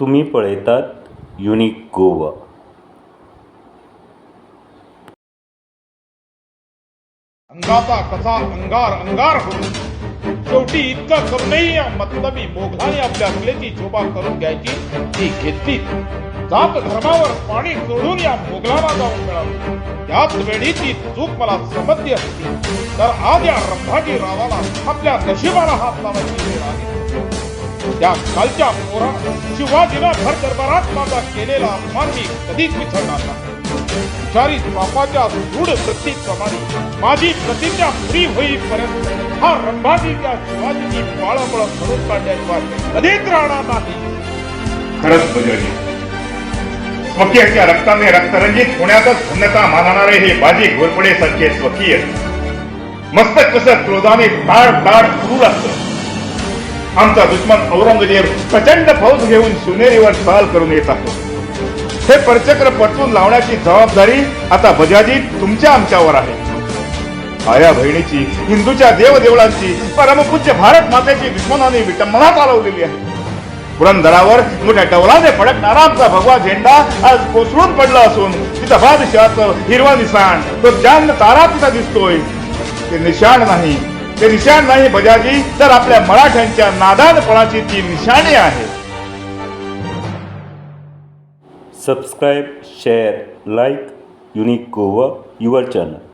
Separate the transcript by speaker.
Speaker 1: तुम्ही पळयतात युनिक गोवा.
Speaker 2: अंगाचा कसा अंगार अंगार होतो. शेवटी इतकं करूनही या मतलबी मोघलाने आपल्या अकलेची शोभा करून घ्यायची. ती घेतली. जात धर्मावर पाणी चोळून या मोगलाला जाऊन मिळालं. त्याच वेळी ती चूक मला समजली असती. तर आज या रंभाजी रावाला आपल्या नशिबाला हात लावायची वेळ आली. त्या कालच्या मोहरा शिवाजीनं भर दरबारात माझा केलेला अपमान मी कधीच विसरणार नाही. विचारी बापाच्या दृढ प्रतीप्रमाणे माझी प्रतिज्ञा पुरी होईपर्यंत हा रंभाजी त्या शिवाजीची पाळंबळ करून काढण्याशिवाय कधीच राहणार नाही.
Speaker 3: खरंच बजाजी स्वकीयाच्या रक्ताने रक्तरंजित होण्यातच धन्यता मानणारे हे बाजी घोरपडे सारखे स्वकीय. मस्तक कसं क्रोधाने ताड ताड सुरू लागतं आमचा दुश्मन औरंगजेब प्रचंड फौज घेऊन शिवनेरीवर चाल करून येत आहे. हे परचक्र परतून लावण्याची जबाबदारी आता बजाजी तुमच्या आमच्यावर आहे. आया बहिणीची हिंदूच्या देवदेवळांची परमपूज्य भारत मातेची दुश्मनाने विटंबना चालवलेली आहे. पुरंदरावर मोठ्या टवलाने फडकणारा आमचा भगवा झेंडा आज कोसळून पडला असून तिथं बादशहाचं हिरवा निशाण तो जान तारा तिथं दिसतोय. ते निशाण नाही ते निशाण नाही बजाजी तर आपल्या मराठ्यांच्या नादानपणाची ती निशाणी आहे.
Speaker 1: Subscribe share like unique Goa your channel